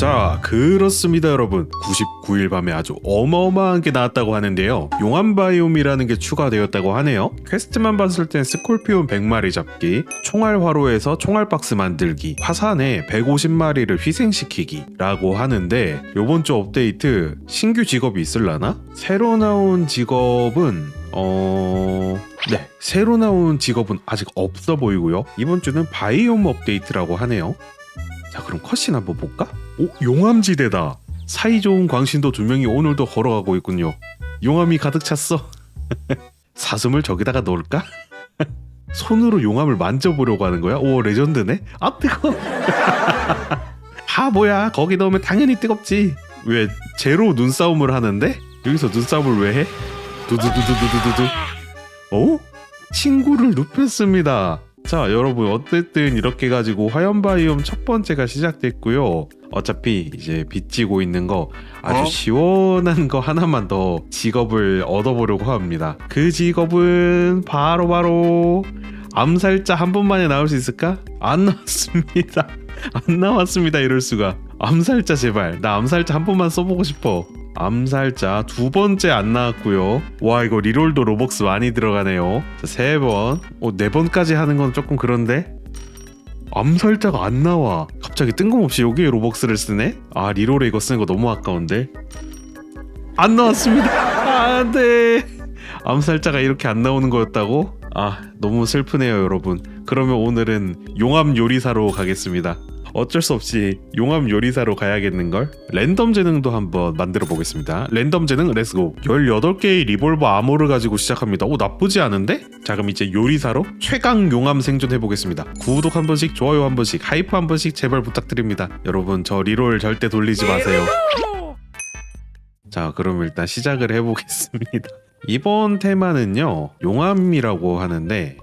자 그렇습니다 여러분. 99일 밤에 아주 어마어마한 게 나왔다고 하는데요. 용암 바이옴이라는 게 추가되었다고 하네요. 퀘스트만 봤을 땐 스콜피온 100마리 잡기 총알 화로에서 총알 박스 만들기 화산에 150마리를 희생시키기 라고 하는데 요번 주 업데이트 신규 직업이 있을라나? 새로 나온 직업은 어... 네. 새로 나온 직업은 아직 없어 보이고요. 이번 주는 바이옴 업데이트라고 하네요 자 그럼 컷신 한번 볼까? 오 용암지대다 사이좋은 광신도 두 명이 오늘도 걸어가고 있군요 용암이 가득 찼어 사슴을 저기다가 넣을까? 손으로 용암을 만져보려고 하는 거야? 오 레전드네? 아 뜨거 바보야 거기 넣으면 당연히 뜨겁지 왜 제로 눈싸움을 하는데? 여기서 눈싸움을 왜 해? 두두두두두두두 어? 친구를 눕혔습니다. 자, 여러분 어쨌든 이렇게 가지고 화염바이옴 첫 번째가 시작됐고요. 어차피 이제 빚지고 있는 거 아주 어? 시원한 거 하나만 더 직업을 얻어보려고 합니다. 그 직업은 바로 바로 암살자 한 번만에 나올 수 있을까? 안 나왔습니다. 안 나왔습니다. 이럴 수가. 암살자 제발. 나 암살자 한 번만 써보고 싶어. 암살자 두 번째 안 나왔고요. 와 이거 리롤도 로벅스 많이 들어가네요. 자, 세 번, 어, 네 번까지 하는 건 조금 그런데 암살자가 안 나와. 갑자기 뜬금없이 여기에 로벅스를 쓰네. 아 리롤에 이거 쓰는 거 너무 아까운데. 안 나왔습니다. 안돼. 암살자가 이렇게 안 나오는 거였다고? 아 너무 슬프네요 여러분. 그러면 오늘은 용암 요리사로 가겠습니다. 어쩔 수 없이 용암 요리사로 가야겠는걸? 랜덤 재능도 한번 만들어 보겠습니다. 랜덤 재능 렛츠고 18개의 리볼버 아모를 가지고 시작합니다. 오 나쁘지 않은데? 자 그럼 이제 요리사로 최강 용암 생존 해보겠습니다. 구독 한 번씩 좋아요 한 번씩 하이프 한 번씩 제발 부탁드립니다. 여러분 저 리롤 절대 돌리지 마세요. 자 그럼 일단 시작을 해보겠습니다. 이번 테마는요 용암이라고 하는데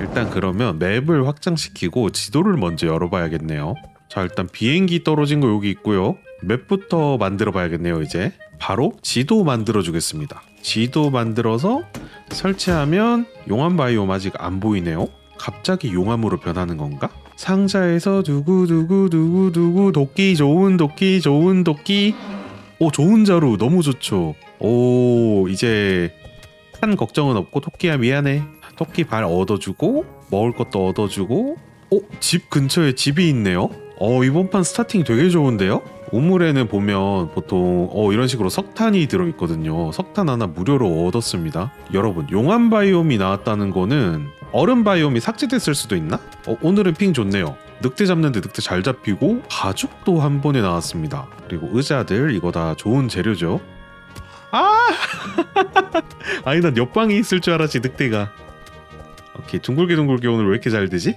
일단 그러면 맵을 확장시키고 지도를 먼저 열어봐야겠네요. 자 일단 비행기 떨어진 거 여기 있고요. 맵부터 만들어 봐야겠네요 이제. 바로 지도 만들어 주겠습니다. 지도 만들어서 설치하면 용암 바이옴 아직 안 보이네요. 갑자기 용암으로 변하는 건가? 상자에서 두구 두구 두구 두구 도끼 좋은 도끼 좋은 도끼 오 좋은 자루 너무 좋죠. 오 이제 한 걱정은 없고 토끼야 미안해. 토끼 발 얻어주고 먹을 것도 얻어주고 어? 집 근처에 집이 있네요? 어 이번 판 스타팅 되게 좋은데요? 우물에는 보면 보통 어 이런 식으로 석탄이 들어있거든요 석탄 하나 무료로 얻었습니다 여러분 용암 바이옴이 나왔다는 거는 얼음 바이옴이 삭제됐을 수도 있나? 어, 오늘은 핑 좋네요 늑대 잡는데 늑대 잘 잡히고 가죽도 한 번에 나왔습니다 그리고 의자들 이거 다 좋은 재료죠 아! 아니 난 옆방에 있을 줄 알았지 늑대가. 오케이 둥글게 둥글게 오늘 왜 이렇게 잘 되지?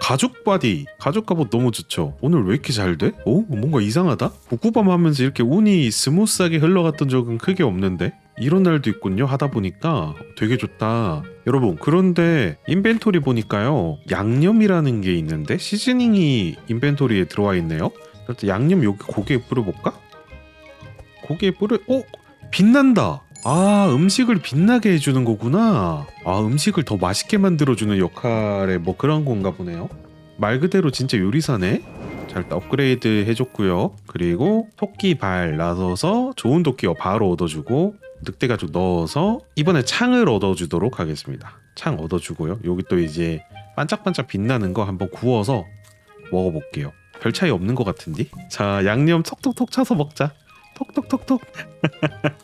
가죽 바디. 가죽 갑옷 너무 좋죠. 오늘 왜 이렇게 잘 돼? 오 뭔가 이상하다? 복구밤 하면서 이렇게 운이 스무스하게 흘러갔던 적은 크게 없는데? 이런 날도 있군요 하다 보니까. 되게 좋다. 여러분 그런데 인벤토리 보니까요 양념이라는 게 있는데? 시즈닝이 인벤토리에 들어와 있네요. 일단 양념 여기 고기에 뿌려볼까? 고기에 뿌려 어? 빛난다. 아 음식을 빛나게 해주는 거구나. 아 음식을 더 맛있게 만들어주는 역할의 뭐 그런 건가 보네요. 말 그대로 진짜 요리사네? 자 일단 업그레이드 해줬고요. 그리고 토끼 발 나서서 좋은 도끼 바로 얻어주고 늑대 가죽 넣어서 이번에 창을 얻어주도록 하겠습니다. 창 얻어주고요. 여기 또 이제 반짝반짝 빛나는 거 한번 구워서 먹어볼게요. 별 차이 없는 것 같은데? 자 양념 톡톡톡 쳐서 먹자 톡톡톡톡.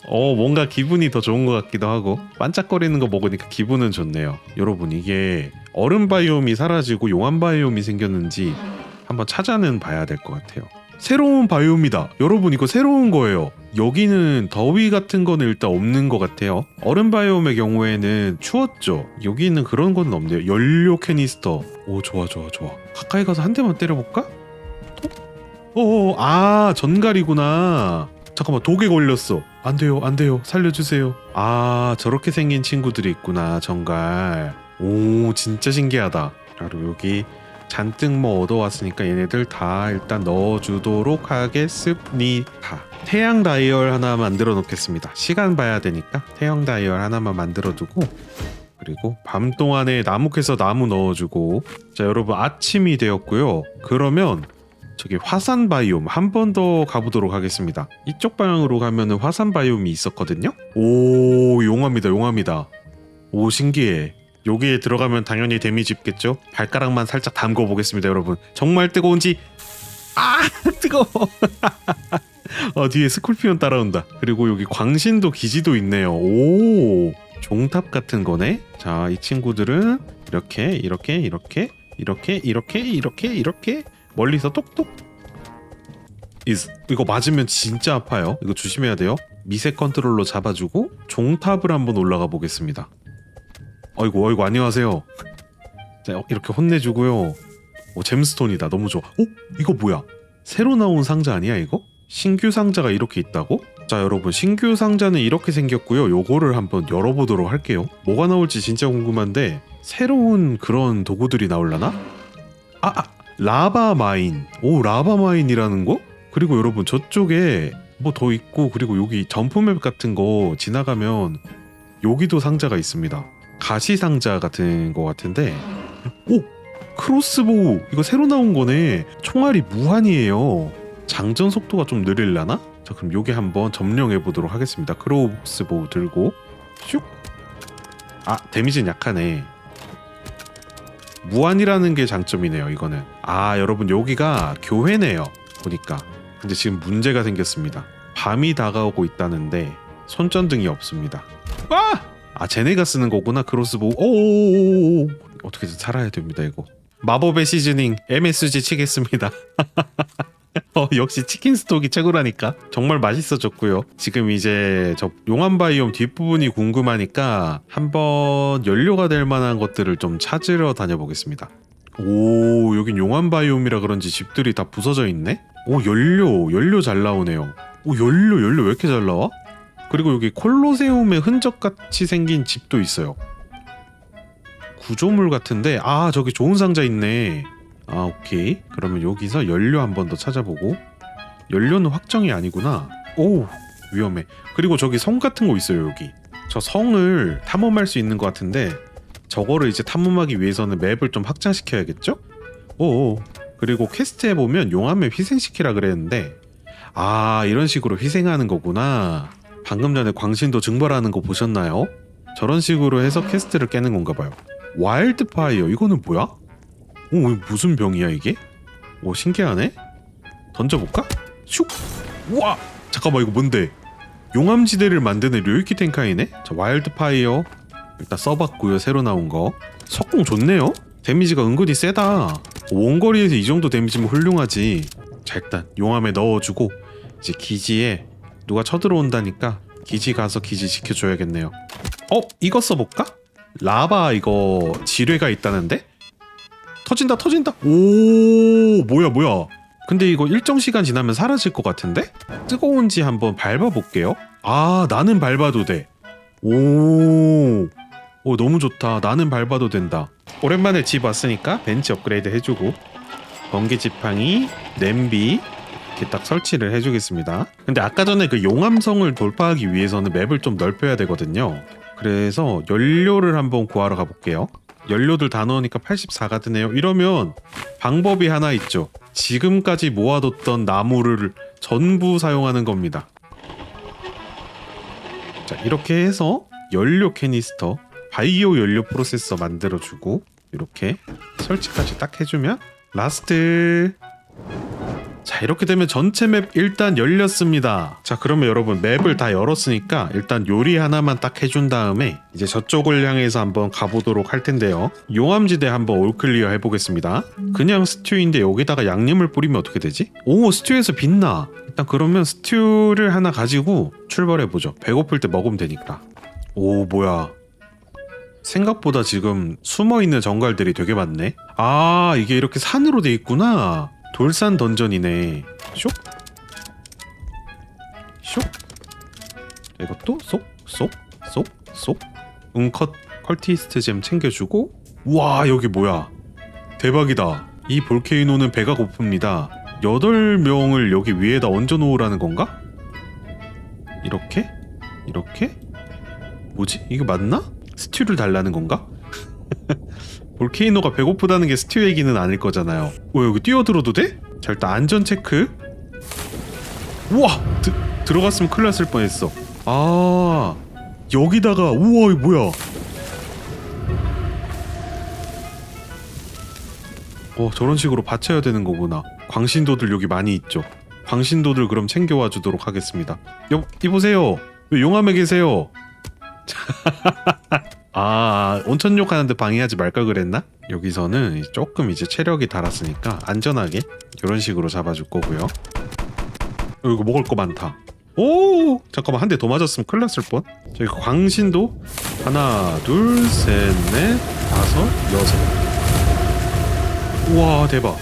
어 뭔가 기분이 더 좋은 것 같기도 하고 반짝거리는 거 먹으니까 기분은 좋네요. 여러분 이게 얼음 바이옴이 사라지고 용암 바이옴이 생겼는지 한번 찾아는 봐야 될 것 같아요. 새로운 바이옴이다. 여러분 이거 새로운 거예요. 여기는 더위 같은 거는 일단 없는 것 같아요. 얼음 바이옴의 경우에는 추웠죠? 여기는 그런 건 없네요. 연료 캐니스터. 오 좋아 좋아 좋아. 가까이 가서 한 대만 때려볼까? 오, 아, 전갈이구나. 잠깐만, 독에 걸렸어. 안 돼요, 안 돼요. 살려주세요. 아, 저렇게 생긴 친구들이 있구나, 전갈. 오, 진짜 신기하다. 그리고 여기 잔뜩 뭐 얻어왔으니까 얘네들 다 일단 넣어주도록 하겠습니다. 태양 다이얼 하나 만들어 놓겠습니다. 시간 봐야 되니까 태양 다이얼 하나만 만들어 두고 그리고 밤 동안에 나무 캐서 나무 넣어주고 자 여러분 아침이 되었고요. 그러면 저기 화산 바이옴 한 번 더 가보도록 하겠습니다. 이쪽 방향으로 가면은 화산 바이옴이 있었거든요. 오 용합니다 용합니다. 오 신기해. 여기에 들어가면 당연히 데미지 입겠죠? 발가락만 살짝 담궈 보겠습니다 여러분. 정말 뜨거운지 아 뜨거워. 어 뒤에 스콜피온 따라온다. 그리고 여기 광신도 기지도 있네요. 오 종탑 같은 거네. 자 이 친구들은 이렇게 이렇게 이렇게 이렇게 이렇게 이렇게 이렇게 멀리서 똑똑 is 이거 맞으면 진짜 아파요. 이거 조심해야 돼요. 미세 컨트롤러 잡아주고 종탑을 한번 올라가 보겠습니다. 어이구 어이구 안녕하세요. 자 이렇게 혼내주고요. 오 잼스톤이다 너무 좋아. 어 이거 뭐야? 새로 나온 상자 아니야 이거? 신규 상자가 이렇게 있다고? 자 여러분 신규 상자는 이렇게 생겼고요. 요거를 한번 열어보도록 할게요. 뭐가 나올지 진짜 궁금한데 새로운 그런 도구들이 나올라나? 아, 아 라바 마인. 오 라바 마인이라는 거? 그리고 여러분 저쪽에 뭐 더 있고 그리고 여기 점프맵 같은 거 지나가면 여기도 상자가 있습니다. 가시 상자 같은 거 같은데 오 크로스보우 이거 새로 나온 거네. 총알이 무한이에요. 장전 속도가 좀 느릴라나? 자 그럼 요게 한번 점령해 보도록 하겠습니다. 크로스보우 들고 슉. 아 데미지는 약하네. 무한이라는 게 장점이네요. 이거는 아 여러분 여기가 교회네요. 보니까 근데 지금 문제가 생겼습니다. 밤이 다가오고 있다는데 손전등이 없습니다. 아! 아 쟤네가 쓰는 거구나 크로스보우. 오 어떻게든 살아야 됩니다 이거. 마법의 시즈닝 MSG 치겠습니다. 어, 역시 치킨 스톡이 최고라니까 정말 맛있어졌고요. 지금 이제 저 용암 바이옴 뒷부분이 궁금하니까 한번 연료가 될 만한 것들을 좀 찾으러 다녀보겠습니다. 오 여긴 용암 바이옴이라 그런지 집들이 다 부서져 있네. 오 연료 연료 잘 나오네요. 오 연료 연료 왜 이렇게 잘 나와? 그리고 여기 콜로세움의 흔적 같이 생긴 집도 있어요. 구조물 같은데 아 저기 좋은 상자 있네. 아 오케이 그러면 여기서 연료 한 번 더 찾아보고 연료는 확정이 아니구나. 오 위험해. 그리고 저기 성 같은 거 있어요 여기. 저 성을 탐험할 수 있는 것 같은데 저거를 이제 탐험하기 위해서는 맵을 좀 확장시켜야겠죠? 오 그리고 퀘스트에 보면 용암을 희생시키라 그랬는데 아 이런 식으로 희생하는 거구나. 방금 전에 광신도 증발하는 거 보셨나요? 저런 식으로 해서 퀘스트를 깨는 건가 봐요. 와일드 파이어 이거는 뭐야? 오 무슨 병이야 이게? 오 신기하네. 던져볼까? 슉. 우와 잠깐만 이거 뭔데? 용암지대를 만드는 료이키 텐카이네. 자 와일드 파이어 일단 써봤고요 새로 나온 거. 석궁 좋네요. 데미지가 은근히 세다. 원거리에서 이 정도 데미지면 훌륭하지. 자 일단 용암에 넣어주고 이제 기지에 누가 쳐들어온다니까 기지 가서 기지 지켜줘야겠네요. 어 이거 써볼까? 라바 이거 지뢰가 있다는데? 터진다 터진다. 오 뭐야 뭐야. 근데 이거 일정 시간 지나면 사라질 것 같은데? 뜨거운지 한번 밟아볼게요. 아 나는 밟아도 돼오 오, 너무 좋다. 나는 밟아도 된다. 오랜만에 집 왔으니까 벤치 업그레이드 해주고. 번개 지팡이 냄비 이렇게 딱 설치를 해주겠습니다. 근데 아까 전에 그 용암성을 돌파하기 위해서는 맵을 좀 넓혀야 되거든요. 그래서 연료를 한번 구하러 가볼게요. 연료들 다 넣으니까 84가 드네요. 이러면 방법이 하나 있죠. 지금까지 모아뒀던 나무를 전부 사용하는 겁니다. 자, 이렇게 해서 연료 캐니스터, 바이오 연료 프로세서 만들어주고 이렇게 설치까지 딱 해주면 라스트 자 이렇게 되면 전체 맵 일단 열렸습니다. 자 그러면 여러분 맵을 다 열었으니까 일단 요리 하나만 딱 해준 다음에 이제 저쪽을 향해서 한번 가보도록 할 텐데요. 용암지대 한번 올클리어 해보겠습니다. 그냥 스튜인데 여기다가 양념을 뿌리면 어떻게 되지? 오 스튜에서 빛나. 일단 그러면 스튜를 하나 가지고 출발해보죠. 배고플 때 먹으면 되니까. 오 뭐야. 생각보다 지금 숨어있는 정갈들이 되게 많네. 아 이게 이렇게 산으로 돼 있구나 돌산 던전이네. 쇽. 쇽. 이것도 쏙, 쏙, 쏙, 쏙. 응컷 컬티스트 잼 챙겨주고. 와 여기 뭐야? 대박이다. 이 볼케이노는 배가 고픕니다. 여덟 명을 여기 위에다 얹어 놓으라는 건가? 이렇게? 이렇게? 뭐지? 이거 맞나? 스튜를 달라는 건가? 볼케이노가 배고프다는 게 스튜 얘기는 아닐 거잖아요. 왜 여기 뛰어들어도 돼? 자 일단 안전 체크. 우와! 드, 들어갔으면 큰일 났을 뻔했어. 아 여기다가 우와 이거 뭐야? 어 저런 식으로 받쳐야 되는 거구나. 광신도들 여기 많이 있죠. 광신도들 그럼 챙겨와 주도록 하겠습니다. 여 이보세요. 왜 용암에 계세요 아 온천욕 하는데 방해하지 말걸 그랬나? 여기서는 조금 이제 체력이 달았으니까 안전하게 이런 식으로 잡아줄 거고요. 어, 이거 먹을 거 많다. 오! 잠깐만 한 대 더 맞았으면 큰일 났을 뻔. 저기 광신도? 하나 둘셋넷 다섯 여섯. 우와 대박.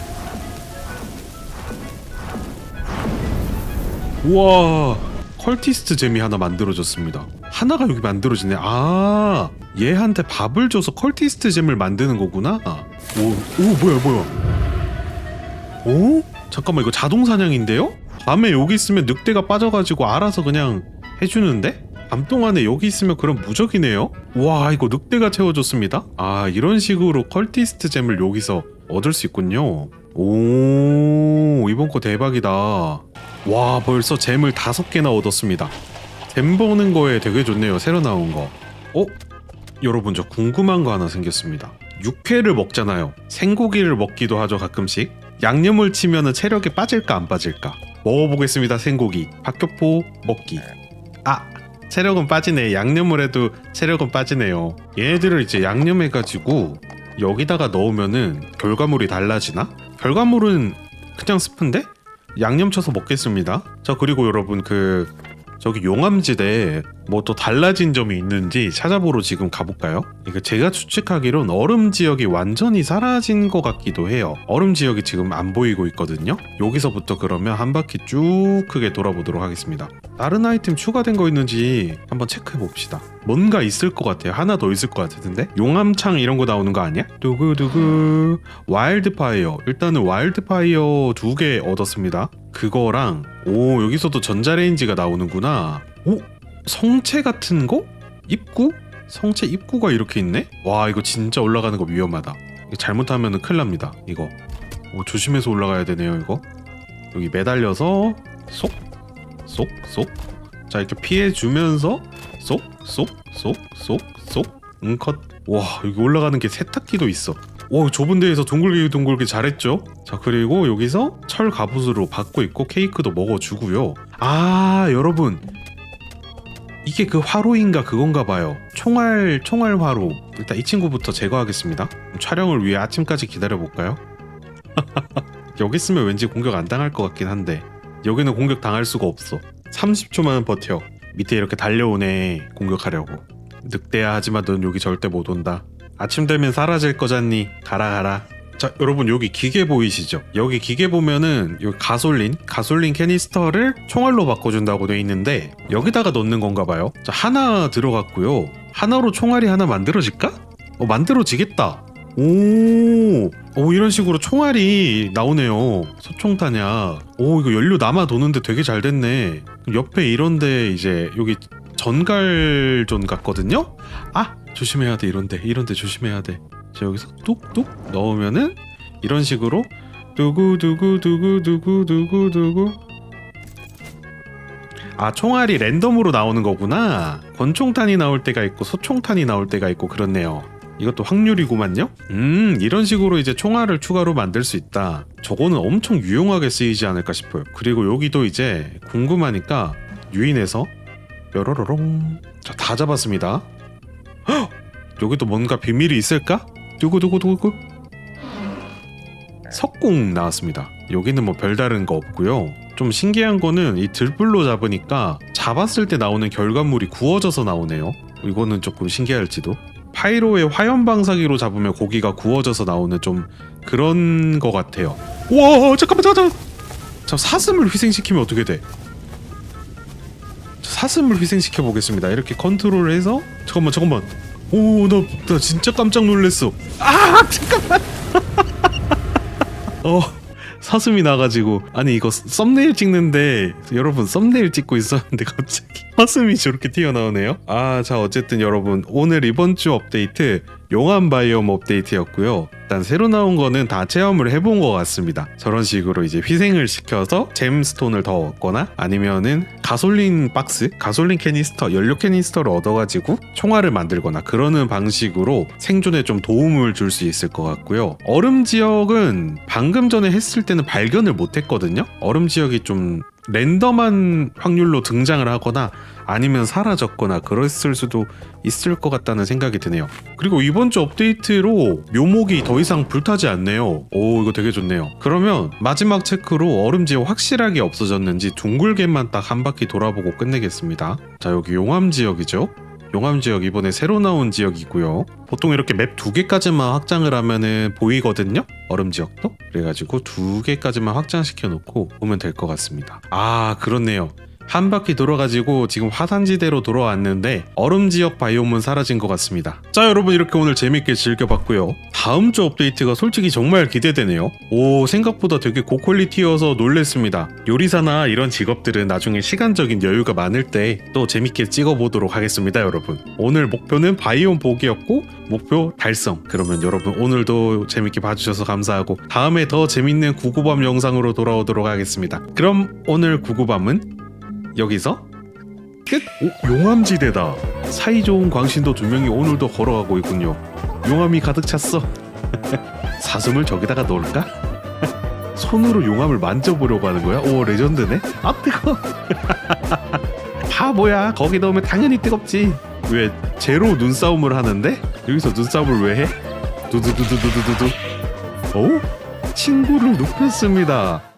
우와 컬티스트 잼이 하나 만들어졌습니다. 하나가 여기 만들어지네. 아 얘한테 밥을 줘서 컬티스트 잼을 만드는 거구나 오, 오 뭐야 뭐야 오? 잠깐만 이거 자동 사냥인데요? 밤에 여기 있으면 늑대가 빠져가지고 알아서 그냥 해주는데? 밤 동안에 여기 있으면 그럼 무적이네요? 와 이거 늑대가 채워줬습니다 아 이런 식으로 컬티스트 잼을 여기서 얻을 수 있군요 오 이번 거 대박이다 와 벌써 잼을 다섯 개나 얻었습니다 잼 보는 거에 되게 좋네요 새로 나온 거 어? 여러분 저 궁금한 거 하나 생겼습니다. 육회를 먹잖아요. 생고기를 먹기도 하죠 가끔씩. 양념을 치면은 체력이 빠질까 안 빠질까? 먹어보겠습니다 생고기. 박격포 먹기. 아 체력은 빠지네. 양념을 해도 체력은 빠지네요. 얘네들을 이제 양념해가지고 여기다가 넣으면은 결과물이 달라지나? 결과물은 그냥 스프인데? 양념 쳐서 먹겠습니다. 자 그리고 여러분 그 저기 용암지대에 뭐 또 달라진 점이 있는지 찾아보러 지금 가볼까요? 이거 제가 추측하기론 얼음 지역이 완전히 사라진 것 같기도 해요. 얼음 지역이 지금 안 보이고 있거든요. 여기서부터 그러면 한 바퀴 쭉 크게 돌아보도록 하겠습니다. 다른 아이템 추가된 거 있는지 한번 체크해 봅시다. 뭔가 있을 것 같아요. 하나 더 있을 것 같은데? 용암창 이런 거 나오는 거 아니야? 두구두구 와일드파이어 일단은 와일드파이어 두 개 얻었습니다. 그거랑 오 여기서도 전자레인지가 나오는구나. 오 성체 같은 거? 입구? 성체 입구가 이렇게 있네? 와 이거 진짜 올라가는 거 위험하다. 잘못하면 큰일 납니다. 이거. 오 조심해서 올라가야 되네요 이거. 여기 매달려서 쏙, 쏙, 쏙. 자 이렇게 피해 주면서 쏙, 쏙, 쏙, 쏙, 쏙. 응컷. 와 여기 올라가는 게 세탁기도 있어. 오 좁은 데에서 둥글게 둥글게 잘했죠. 자 그리고 여기서 철 갑옷으로 받고 있고 케이크도 먹어주고요. 아 여러분 이게 그 화로인가 그건가 봐요. 총알 총알 화로. 일단 이 친구부터 제거하겠습니다. 촬영을 위해 아침까지 기다려 볼까요? 여기 있으면 왠지 공격 안 당할 것 같긴 한데 여기는 공격 당할 수가 없어. 30초만 버텨. 밑에 이렇게 달려오네 공격하려고. 늑대야 하지만 넌 여기 절대 못 온다. 아침 되면 사라질 거잖니. 가라 가라. 자 여러분 여기 기계 보이시죠? 여기 기계 보면은 여기 가솔린 가솔린 캐니스터를 총알로 바꿔준다고 돼 있는데 여기다가 넣는 건가 봐요. 자 하나 들어갔고요. 하나로 총알이 하나 만들어질까? 어 만들어지겠다. 오, 오 이런 식으로 총알이 나오네요. 소총탄약. 오 이거 연료 남아 도는데 되게 잘 됐네. 옆에 이런데 이제 여기 전갈존 같거든요. 아 조심해야 돼 이런데 이런데 조심해야 돼. 자 여기서 뚝뚝 넣으면은 이런 식으로 두구 두구 두구 두구 두구 두구. 아 총알이 랜덤으로 나오는 거구나. 권총탄이 나올 때가 있고 소총탄이 나올 때가 있고 그렇네요. 이것도 확률이구만요. 음 이런 식으로 이제 총알을 추가로 만들 수 있다. 저거는 엄청 유용하게 쓰이지 않을까 싶어요. 그리고 여기도 이제 궁금하니까 유인해서 뾰로로롱. 자다 잡았습니다. 헉! 여기도 뭔가 비밀이 있을까? 누구 석궁 나왔습니다. 여기는 뭐 별다른 거 없고요. 좀 신기한 거는 이 들불로 잡으니까 잡았을 때 나오는 결과물이 구워져서 나오네요. 이거는 조금 신기할지도. 파이로의 화염 방사기로 잡으면 고기가 구워져서 나오는 좀 그런 거 같아요. 와 잠깐만 잠깐만. 자 사슴을 희생시키면 어떻게 돼? 사슴을 희생시켜 보겠습니다. 이렇게 컨트롤해서 잠깐만 잠깐만. 오나 나 진짜 깜짝 놀랐어. 아 잠깐만. 어 사슴이 나가지고 아니 이거 썸네일 찍는데 여러분 썸네일 찍고 있었는데 갑자기 사슴이 저렇게 튀어나오네요. 아 자 어쨌든 여러분 오늘 이번 주 업데이트 용암 바이옴 업데이트였고요. 일단 새로 나온 거는 다 체험을 해본 것 같습니다. 저런 식으로 이제 희생을 시켜서 잼스톤을 더 얻거나 아니면은 가솔린 박스, 가솔린 캐니스터, 연료 캐니스터를 얻어가지고 총알을 만들거나 그러는 방식으로 생존에 좀 도움을 줄 수 있을 것 같고요. 얼음 지역은 방금 전에 했을 때는 발견을 못했거든요. 얼음 지역이 좀 랜덤한 확률로 등장을 하거나 아니면 사라졌거나 그랬을 수도 있을 것 같다는 생각이 드네요. 그리고 이번 주 업데이트로 묘목이 더 이상 불타지 않네요. 오 이거 되게 좋네요. 그러면 마지막 체크로 얼음 지역 확실하게 없어졌는지 둥글게만 딱 한 바퀴 돌아보고 끝내겠습니다. 자 여기 용암 지역이죠. 용암 지역 이번에 새로 나온 지역이고요. 보통 이렇게 맵 두 개까지만 확장을 하면은 보이거든요. 얼음 지역도. 그래가지고 두 개까지만 확장시켜 놓고 보면 될 것 같습니다. 아 그렇네요. 한 바퀴 돌아가지고 지금 화산지대로 돌아왔는데 얼음 지역 바이옴은 사라진 것 같습니다. 자 여러분 이렇게 오늘 재밌게 즐겨봤고요. 다음 주 업데이트가 솔직히 정말 기대되네요. 오 생각보다 되게 고퀄리티여서 놀랬습니다. 요리사나 이런 직업들은 나중에 시간적인 여유가 많을 때 또 재밌게 찍어보도록 하겠습니다 여러분. 오늘 목표는 바이옴 보기였고 목표 달성. 그러면 여러분 오늘도 재밌게 봐주셔서 감사하고 다음에 더 재밌는 구구밤 영상으로 돌아오도록 하겠습니다. 그럼 오늘 구구밤은 여기서 끝! 오, 용암지대다. 사이좋은 광신도 두 명이 오늘도 걸어가고 있군요. 용암이 가득 찼어. 사슴을 저기다가 놓을까? 손으로 용암을 만져보려고 하는 거야? 오 레전드네. 아 뜨거. 바보야. 거기 넣으면 당연히 뜨겁지. 왜 제로 눈싸움을 하는데 여기서 눈싸움을 왜 해? 두두두두두두두. 오? 친구를 눕혔습니다.